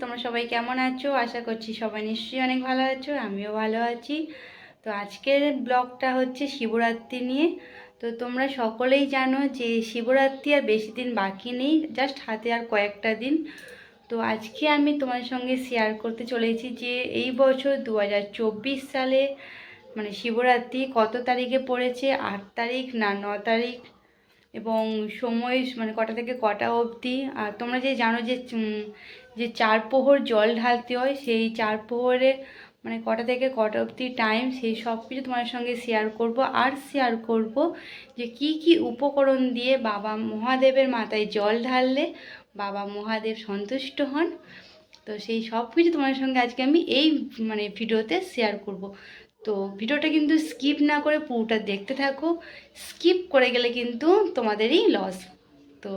তোমরা সবাই কেমন আছো? আশা করছি সবাই নিশ্চয়ই অনেক ভালো আছো, আমিও ভালো আছি। তো আজকের ব্লগটা হচ্ছে শিবরাত্রি নিয়ে। তো তোমরা সকলেই জানো যে শিবরাত্রি আর বেশি দিন বাকি নেই, জাস্ট হাতে আর কয়েকটা দিন। তো আজকে আমি তোমার সঙ্গে শেয়ার করতে চলেছি যে এই বছর দু হাজার চব্বিশ সালে মানে শিবরাত্রি কত তারিখে পড়েছে? আট তারিখ না ন তারিখ? এবং সময় মানে কটা থেকে কটা অবধি, আর তোমরা যে জানো যে যে চার প্রহর জল ঢালতে হয়, সেই চার প্রহরে মানে কটা থেকে কটা অবধি টাইম সেই সব কিছু তোমার সঙ্গে শেয়ার করব। আর শেয়ার করব যে কি কি উপকরণ দিয়ে বাবা মহাদেবের মাথায় জল ঢাললে বাবা মহাদেব সন্তুষ্ট হন। তো সেই সব কিছু তোমার সঙ্গে আজকে আমি এই মানে ভিডিওতে শেয়ার করব। তো ভিডিওটা কিন্তু স্কিপ না করে পুরোটা দেখতে থাকো। স্কিপ করে গেলে কিন্তু তোমাদেরই লস তো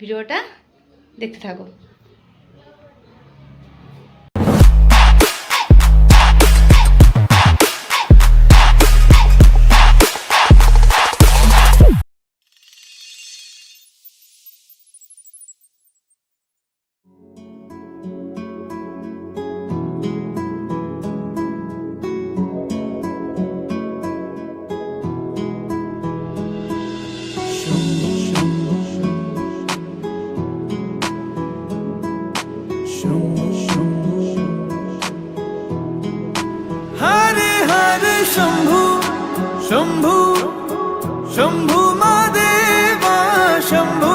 ভিডিওটা দেখতে থাকো। शम्भुमा देवा शम्भु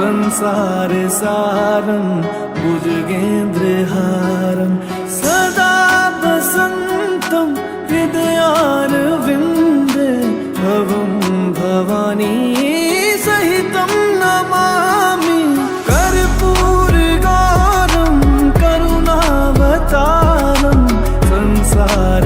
संसार सारं भुजगेन्द्रहारं सदा वसन्तं भवं भवानी सहितं नमामि। कर्पूरकारं करुणावतारं संसार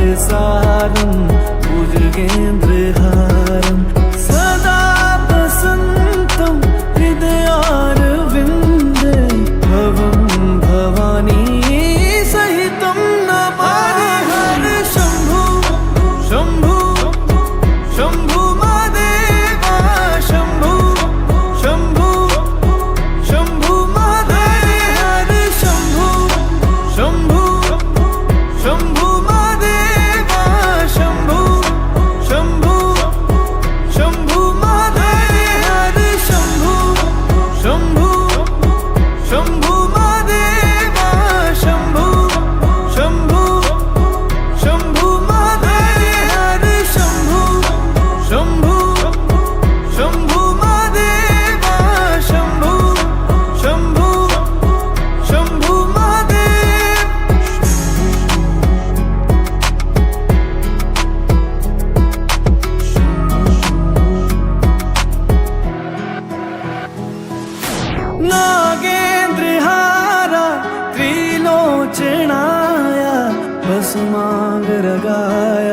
भस्माङ्गरगाय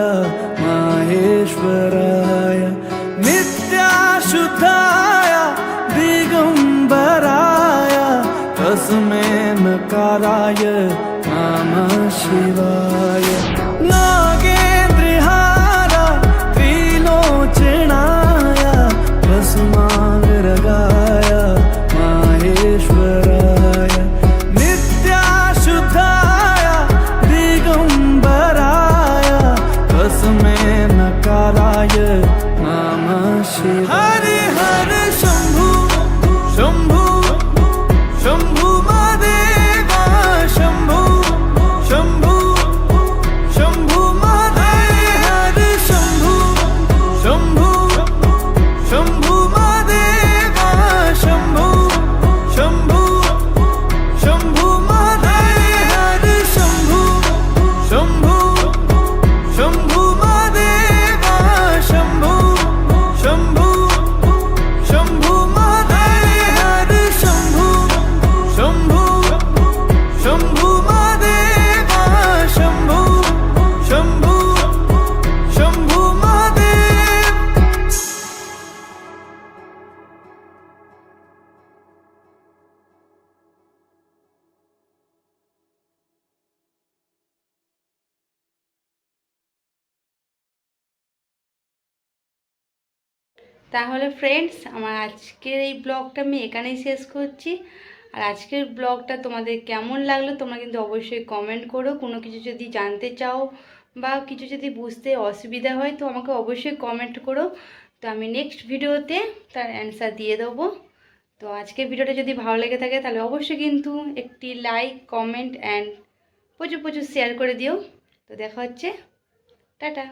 माहेश्वराय। नित्याशुद्धाय दिगम्बराय तस्मै नकाराय नमः शिवाय তাহলে ফ্রেন্ডস আমার আজকের এই ব্লগটা আমি এখানেই শেষ করছি। আর আজকের ব্লগটা তোমাদের কেমন লাগল তোমরা কিন্তু অবশ্যই কমেন্ট করো। কোনো কিছু যদি জানতে চাও বা কিছু যদি বুঝতে অসুবিধা হয়, তো আমাকে অবশ্যই কমেন্ট করো। তো আমি নেক্সট ভিডিওতে তার অ্যান্সার দিয়ে দেবো। তো আজকের ভিডিওটা যদি ভালো লেগে থাকে, তাহলে অবশ্যই কিন্তু একটি লাইক কমেন্ট অ্যান্ড প্রচুর প্রচুর শেয়ার করে দিও। তো দেখা হচ্ছে। টাটা।